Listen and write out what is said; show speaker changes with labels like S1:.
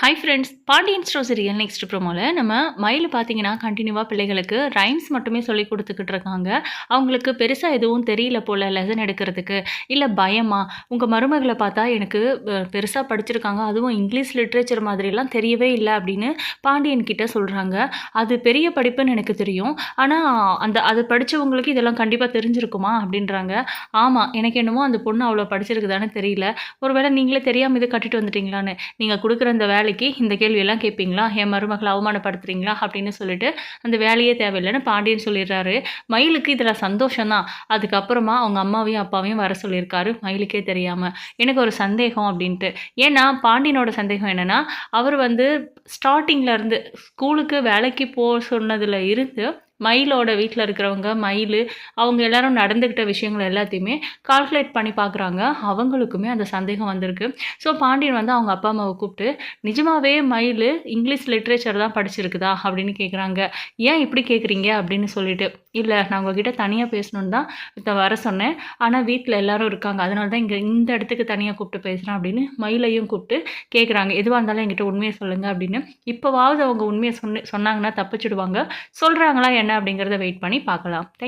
S1: Hi friends Pandian stores real next ப்ரோமோவில் நம்ம மயில் பார்த்தீங்கன்னா கண்டினியூவாக பிள்ளைகளுக்கு ரைம்ஸ் மட்டுமே சொல்லி கொடுத்துக்கிட்டு இருக்காங்க. அவங்களுக்கு பெருசாக எதுவும் தெரியல போல் லெசன் எடுக்கிறதுக்கு. இல்லை பயமா? உங்கள் மருமகளை பார்த்தா எனக்கு பெருசாக படிச்சிருக்காங்க. அதுவும் இங்கிலீஷ் லிட்ரேச்சர் மாதிரிலாம் தெரியவே இல்லை அப்படின்னு பாண்டியன் கிட்ட சொல்கிறாங்க அது பெரிய படிப்புன்னு எனக்கு தெரியும். ஆனால் அந்த அது படித்தவங்களுக்கு இதெல்லாம் கண்டிப்பாக தெரிஞ்சிருக்குமா அப்படின்றாங்க. ஆமாம் எனக்கு என்னமோ அந்த பொண்ணு அவ்வளோ படிச்சிருக்குதானே தெரியல. ஒருவேளை நீங்களே தெரியாமல் இது கட்டிட்டு வந்துட்டீங்களான்னு. நீங்கள் கொடுக்குற அந்த வேலைக்கு இந்த கேள்வியெல்லாம் கேட்பீங்களா? என் மருமகளை அவமானப்படுத்துறீங்களா? அப்படின்னு சொல்லிட்டு அந்த வேலையே தேவையில்லைன்னு பாண்டியன் சொல்லிடுறாரு. மயிலுக்கு இதில் சந்தோஷம்தான். அதுக்கப்புறமா அவங்க அம்மாவையும் அப்பாவையும் வர சொல்லியிருக்காரு. மயிலுக்கே தெரியாமல் எனக்கு ஒரு சந்தேகம் அப்படின்ட்டு. ஏன்னா பாண்டியனோட சந்தேகம் என்னென்னா அவர் வந்து ஸ்டார்டிங்கில் இருந்து ஸ்கூலுக்கு வேலைக்கு போக சொன்னதில் இருந்து மயிலோட வீட்டில் இருக்கிறவங்க மயில் அவங்க எல்லாரும் நடந்துக்கிட்ட விஷயங்கள் எல்லாத்தையுமே கால்குலேட் பண்ணி பார்க்குறாங்க அவங்களுக்குமே அந்த சந்தேகம் வந்திருக்கு. ஸோ பாண்டியன் வந்து அவங்க அப்பா அம்மாவை கூப்பிட்டு நிஜமாவே மயில் இங்கிலீஷ் லிட்ரேச்சர் தான் படிச்சிருக்குதா? அப்படின்னு கேட்குறாங்க ஏன் இப்படி கேட்குறீங்க அப்படின்னு சொல்லிட்டு இல்லை நான் உங்ககிட்ட தனியாக பேசணுன்னு தான் இப்போ வர சொன்னேன். ஆனால் வீட்டில் எல்லாரும் இருக்காங்க. அதனால தான் இங்கே இந்த இடத்துக்கு தனியாக கூப்பிட்டு பேசுகிறேன் அப்படின்னு மயிலையும் கூப்பிட்டு கேட்குறாங்க எதுவாக இருந்தாலும் என்கிட்ட உண்மையை சொல்லுங்கள் அப்படின்னு. இப்போவாவது அவங்க உண்மையை சொன்ன சொன்னாங்கன்னா தப்பிச்சிடுவாங்க. சொல்கிறாங்களா என்ன அப்படிங்கிறத வெயிட் பண்ணி பார்க்கலாம். தேங்க்